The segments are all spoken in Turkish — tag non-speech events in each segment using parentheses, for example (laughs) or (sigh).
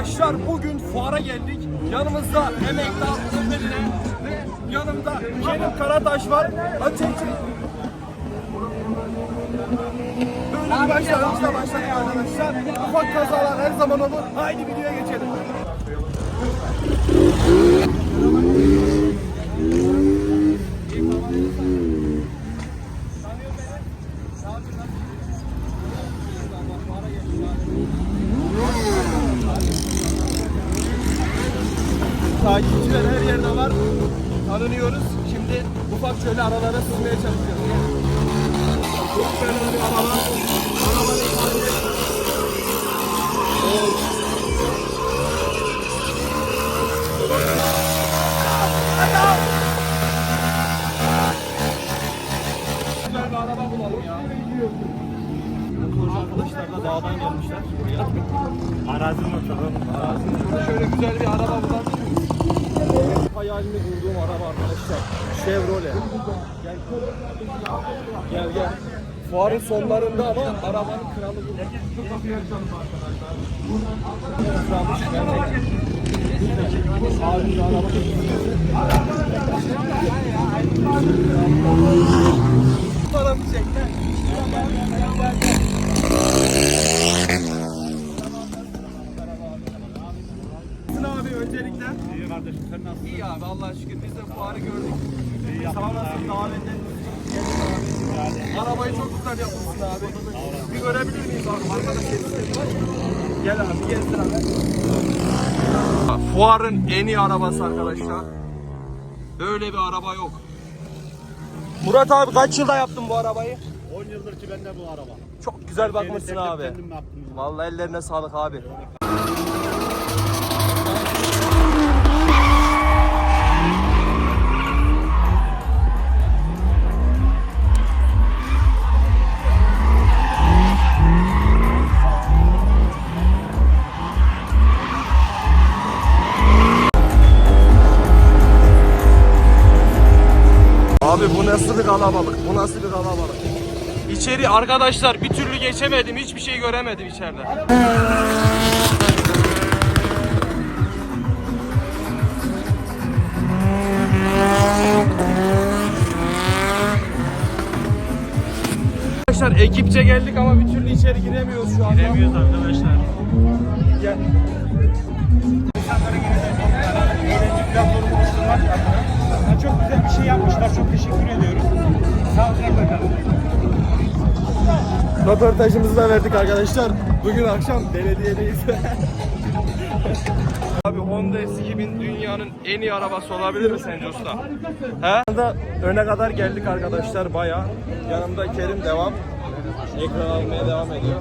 Arkadaşlar bugün fuara geldik. Yanımızda emektar Ömer'ine ve yanımda Kerim Karataş var. Açın açın. Böyle bir başlangıçla başladık arkadaşlar. Ufak kazalar her zaman olur. Haydi videoya geçelim. Thank you. Takipçiler her yerde var. Tanınıyoruz. Şimdi ufak şöyle aralara sızmaya çalışıyoruz. Çok fena bir araba. Arabanın ya. Motorcu arkadaşlar da dağdan gelmişler. Buraya. Arazinin ortalığı. Şurada şöyle güzel bir araba miyiz? Hayalini kurduğum araba arkadaşlar. Chevrolet. Gel. Gel gel. Fuarın sonlarında ama arabanın kralı bu. Araba Paramı çek abi öncelikle? İyi kardeşim sen nasılsın? İyi abi Allah'a şükür biz de fuarı gördük. Sağ olasın. Arabayı çok güzel yapmışsın abi. Bir görebilir miyiz abi? Var. Gel abi gezdir abi. Fuarın en iyi arabası arkadaşlar. Böyle bir araba yok. Murat abi kaç yılda yaptın bu arabayı? 10 yıldır ki bende bu araba. Çok güzel bakmışsın abi. Vallahi ellerine sağlık. Abi kalabalık? Bu nasıl bir kalabalık? İçeri arkadaşlar bir türlü geçemedim. Hiçbir şey göremedim içeride. Arkadaşlar ekipçe geldik ama bir türlü içeri giremiyoruz şu anda. Giremiyoruz arkadaşlar. Gel. Eğlence platformu oluşturmak adına. Ha, Çok güzel bir şey yapmışlar. Çok teşekkür Röportajımızı da verdik arkadaşlar. Bugün akşam belediyedeyiz. (laughs) Abi Honda S2000 dünyanın en iyi arabası olabilir mi sence usta? He? Yanında öne kadar geldik arkadaşlar baya. Yanımda Kerim devam. Ekran almaya devam ediyor.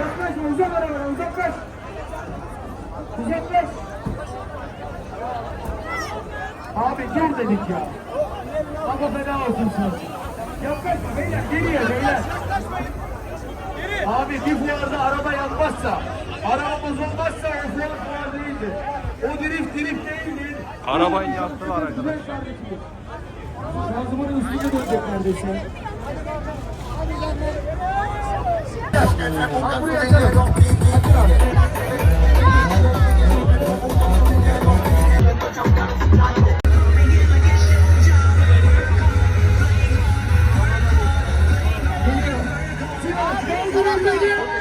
Yaklaşma uzak arabana uzaklaş. Uzaklaş. Abi gel dedik ya. Baba feda olsun sana. Yaklaşma beyler geriye beyler. Abi bir fuarda araba yanmazsa, arabamız olmazsa o fuar fuar değildir. O drift drift değildir. Arabayı yaktılar arkadaşlar. Şanzımanın üstüne dönecek neredeyse. Abi buraya gel. よかった。